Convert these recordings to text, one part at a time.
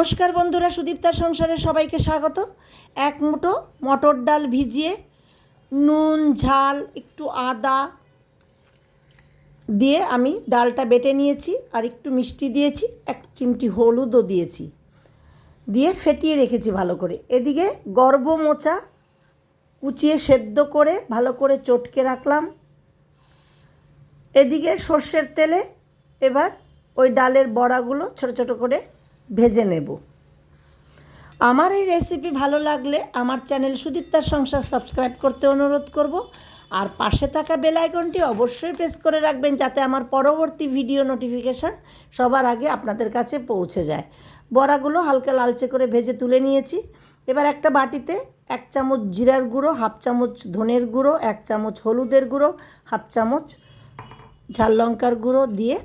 নমস্কার বন্ধুরা সুদীপ্তার সংসারে সবাইকে স্বাগত। এক মুঠো মটর ডাল ভিজিয়ে নুন, ঝাল, একটু আদা দিয়ে আমি ডালটা বেটে নিয়েছি আর একটু মিষ্টি দিয়েছি, এক চিমটি হলুদও দিয়েছি। দিয়ে ফেটিয়ে রেখেছি ভালো করে। এদিকে গর্ভ মোচা কুচিয়ে সেদ্ধ করে ভালো করে চটকে রাখলাম। এদিকে সর্ষের তেলে এবার ওই ডালের বড়াগুলো ছোট ছোট করে ভেজে নেব। আমার এই রেসিপি ভালো লাগলে আমার চ্যানেল সুদীপ্তার সংসার সাবস্ক্রাইব করতে অনুরোধ করব। আর পাশে থাকা বেল আইকনটি অবশ্যই প্রেস করে রাখবেন যাতে আমার পরবর্তী ভিডিও নোটিফিকেশান সবার আগে আপনাদের কাছে পৌঁছে যায়। বড়াগুলো হালকা লালচে করে ভেজে তুলে নিয়েছি। এবার একটা বাটিতে এক চামচ জিরার গুঁড়ো, হাফ চামচ ধনের গুঁড়ো, এক চামচ হলুদের গুঁড়ো, হাফ চামচ ঝাল লঙ্কার গুঁড়ো দিয়ে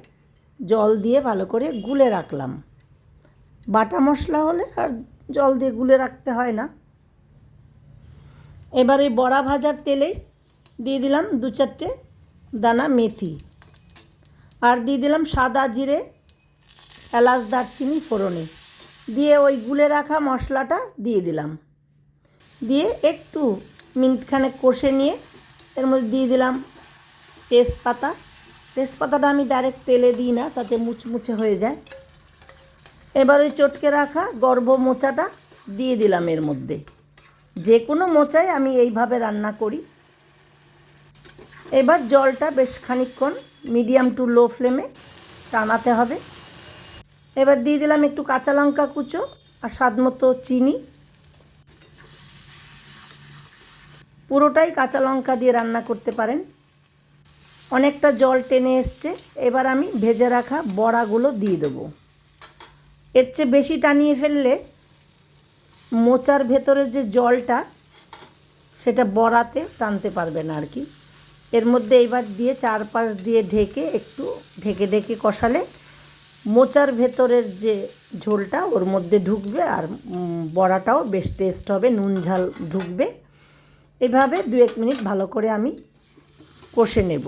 জল দিয়ে ভালো করে গুলে রাখলাম। বাটা মশলা হলে আর জল দিয়ে গুলে রাখতে হয় না। এবার এই বড়া ভাজার তেলেই দিয়ে দিলাম দু চারটে দানা মেথি। আর দিয়ে দিলাম সাদা জিরে, এলাচ, দারচিনি, ফোড়নে। দিয়ে ওই গুলে রাখা মশলাটা দিয়ে দিলাম। দিয়ে একটু মিনিটখানে কষে নিয়ে এর মধ্যে দিয়ে দিলাম তেজপাতা। তেজপাতাটা আমি ডাইরেক্ট তেলে দিই না, তাতে মুচমুচে হয়ে যায়। এবার ওই চটকে রাখা গর্ভ মোচাটা দিয়ে দিলাম এর মধ্যে। যে কোনো মোচাই আমি এইভাবে রান্না করি। এবার জলটা বেশ খানিকক্ষণ মিডিয়াম টু লো ফ্লেমে টানাতে হবে। এবার দিয়ে দিলাম একটু কাঁচা লঙ্কা কুচো আর স্বাদ মতো চিনি। পুরোটাই কাঁচা লঙ্কা দিয়ে রান্না করতে পারেন। অনেকটা জল টেনে এসছে। এবার আমি ভেজে রাখা বড়াগুলো দিয়ে দেবো। এর চেয়ে বেশি টানিয়ে ফেললে মোচার ভেতরের যে জলটা, সেটা বড়াতে টানতে পারবে না আর কি। এর মধ্যে এইবার দিয়ে চারপাশ দিয়ে ঢেকে একটু ঢেকে ঢেকে কষালে মোচার ভেতরের যে ঝোলটা, ওর মধ্যে ঢুকবে আর বড়াটাও বেশ টেস্ট হবে, নুন ঝাল ঢুকবে। এভাবে দু এক মিনিট ভালো করে আমি কষে নেব।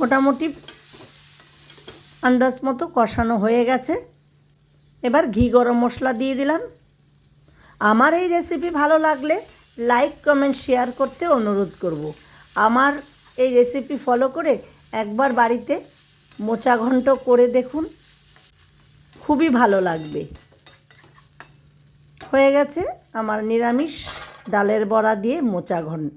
মোটামুটি আন্দাজ মতো কষানো হয়ে গেছে। এবার ঘি গরম মশলা দিয়ে দিলাম। আমার এই রেসিপি ভালো লাগলে লাইক কমেন্ট শেয়ার করতে অনুরোধ করব। আমার এই রেসিপি ফলো করে একবার বাড়িতে মোচা ঘন্ট করে দেখুন। খুবই ভালো লাগবে। হয়ে গেছে আমার নিরামিষ ডালের বড়া দিয়ে মোচা ঘন্ট।